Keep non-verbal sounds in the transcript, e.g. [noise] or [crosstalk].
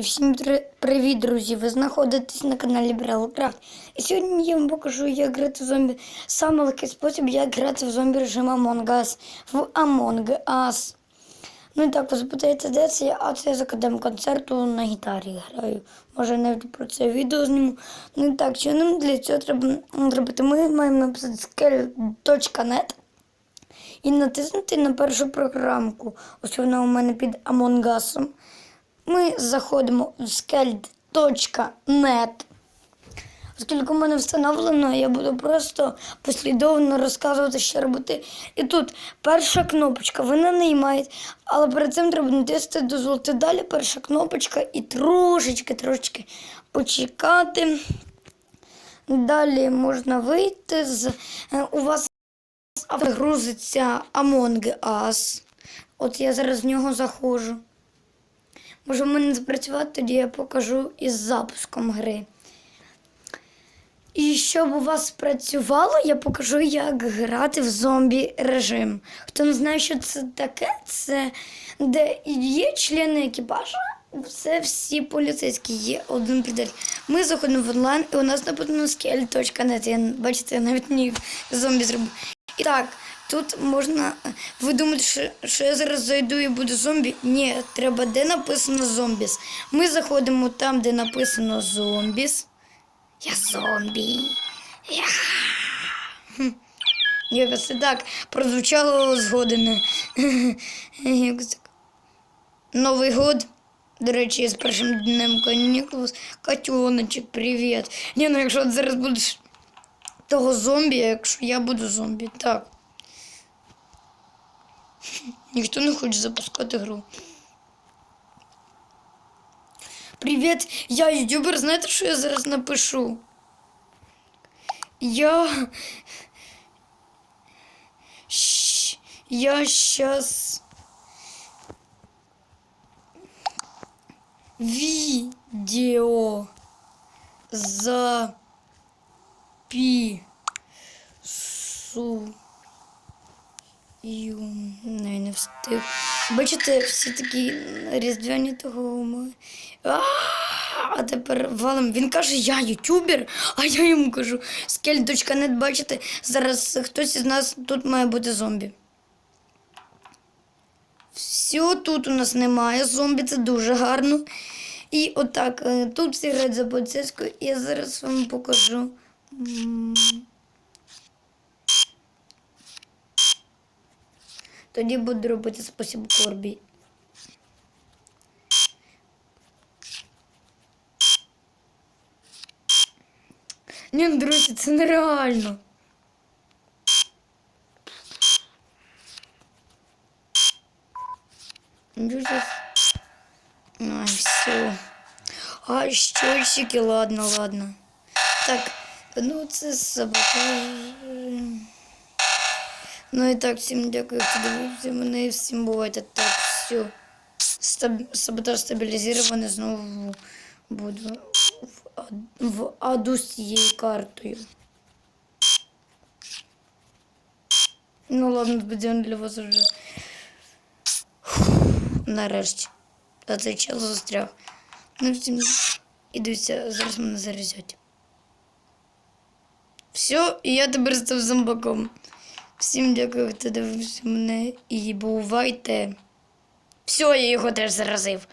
І всім привіт, друзі! Ви знаходитесь на каналі Брелкрафт. І сьогодні я вам покажу, як грати в зомбі. Саме легкий спосіб, як грати в зомбі режим Among Us в Among Us. Ну і так, ви запитаєте, де це я? А це я з академ концерту на гітарі граю. Може навіть про це відео зніму. Ну і так, що нам для цього треба зробити? Ми маємо написати scale.net і натиснути на першу програмку. Ось вона у мене під Among Us. Ми заходимо в scaled.net. Оскільки в мене встановлено, я буду просто послідовно розказувати, що робити. І тут перша кнопочка, ви на неї але перед цим треба натиснути дозволити далі. Перша кнопочка і трошечки, трошечки почекати. Далі можна вийти з. е, У вас грузиться Among Us. От я зараз в нього заходжу. Може в мене запрацювати, тоді я покажу із запуском гри. І щоб у вас працювало, я покажу, як грати в зомбі режим. Хто не знає, що це таке, це де є члени екіпажа. Це всі поліцейські, є один підель. Ми заходимо в онлайн, і у нас написано scale.net. Я, бачите, я навіть ні зомбі зробив. І так, тут можна. Ви думаєте, що, що я зараз зайду і буду зомбі? Ні, треба, де написано зомбіс. Ми заходимо там, де написано зомбіс. Я зомбі. Я. Це так прозвучало згодене. [laughs] Новий год. До речі, з першим днем канікул. Котеночек, привіт. Ні, ну якщо зараз будеш того зомбі, якщо я буду зомбі, так. Ніхто не хоче запускати гру. Привіт, я ютубер. Знаєте, що я зараз напишу? Я. Щ- Я щас. Відео за пісу. Ю, не, не встиг. Бачите, всі такі різдвяні того. ми- А, тепер валом. Він каже, я ютубер, а я йому кажу, скель.нет, бачите, зараз хтось із нас тут має бути зомбі. Все, тут у нас немає зомбі, це дуже гарно. І отак, е, тут всі грають за поліцейською, і я зараз вам покажу. Тоді буду робити спосіб корбі. Ні, ну, друзі, це нереально. Дуже... Ай, все. А щочики, ладно, ладно. Так, ну це саботаж. Ну і так, всім дякую, хто дивився мене всім бувайте. Так, все. Стаб... Саботаж стабілізований знову буду в, в аду з цією картою. Ну ладно, сподіваюся, для вас уже. Нарешті. А цей чел застряг. Ну всім ідуся, зараз мене зарізять. Все, і я тепер став зомбаком. Всім дякую, хто дивився мене і бувайте. Все, я його теж заразив.